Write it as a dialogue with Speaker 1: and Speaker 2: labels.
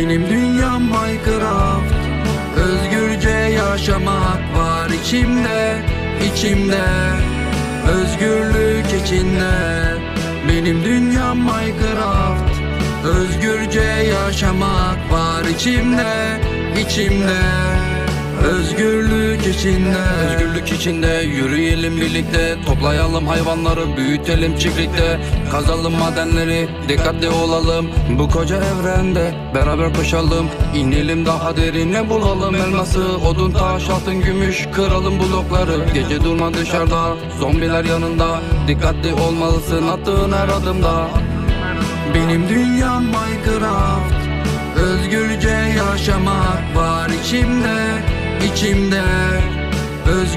Speaker 1: Benim dünyam Minecraft. Özgürce yaşamak var içimde içimde. Özgürlük içinde. Benim dünyam Minecraft. Özgürce yaşamak var içimde içimde. Özgürlük içinde. Özgürlük içinde yürüyelim birlikte Toplayalım hayvanları büyütelim çiftlikte. Kazalım madenleri dikkatli olalım. Bu koca evrende beraber koşalım. İnelim daha derine bulalım? Elması Odun taş altın gümüş kıralım blokları. Gece durma dışarıda zombiler yanında. Dikkatli olmalısın attığın her adımda. Benim dünyam Minecraft. Özgürce yaşamak var içimde. Özgür